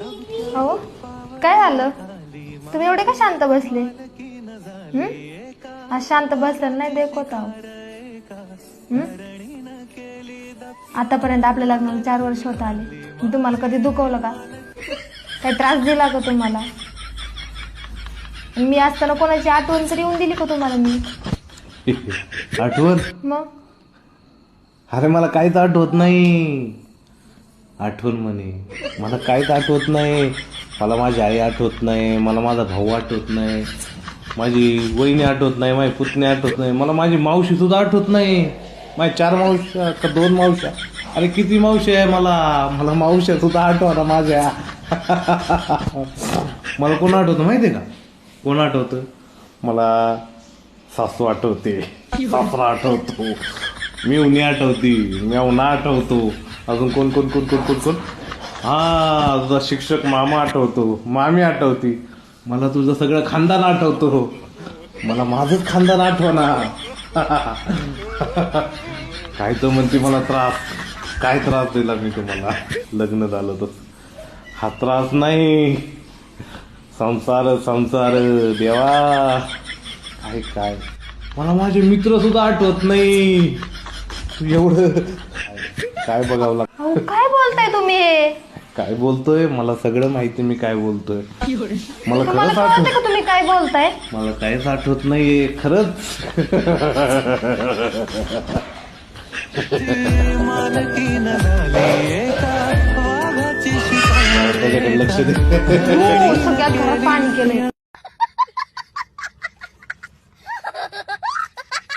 हो काय झालं? तुम्ही एवढे का शांत बसले? हं? आज शांत बसलं नाही आहो हं? आतापर्यंत आपल्या लग्नाला चार वर्ष होत आले. मी तुम्हाला कधी दुखवलं का? काही त्रास दिला का तुम्हाला? आणि मी असताना कोणाची आठवण तरी येऊन दिली का तुम्हाला मी? आठवण? मग? अरे मला काहीच आठवत नाही. आठवण म्हणे. मला काहीच आठवत नाही. मला माझी आई आठवत नाही. मला माझा भाऊ आठवत नाही. माझी वहिनी आठवत नाही. माझी पुतणी आठवत नाही. मला माझी मावशी सुद्धा आठवत नाही. माझ्या चार मावश्या का दोन मावश्या? अरे किती मावशी आहे मला? मला मावश्या सुद्धा आठवणार माझ्या. मला कोण आठवतं माहिती आहे का? कोण आठवतं? मला सासू आठवते. सासरा आठवतो. मिवणी आठवती. मेवना आठवतो. अजून कोण कोण कोण कोण कोण कोण? हा तुझा शिक्षक मामा आठवतो. मामी आठवती. मला तुझं सगळं खानदान आठवतो. मला माझंच खानदान आठवणा काय तर म्हणते मला त्रास. काय त्रास दिला मी तुम्हाला? लग्न झालं तर. हा त्रास नाही. संसार संसार देवा. काय काय? मला माझे मित्र सुद्धा आठवत नाही. तू एवढं काय बघावं लाग अहो काय बोलताय तुम्ही हे? काय बोलतोय? मला सगळं माहिती मी काय बोलतोय. मला तुम्हाला खरंच आठवत कळतंय का तुम्ही काय बोलताय? मला काहीच आठवत नाहीये खरंच. त्याच्याकडे लक्ष दे. हो, सगळ्यात घरात पाणी केलंय.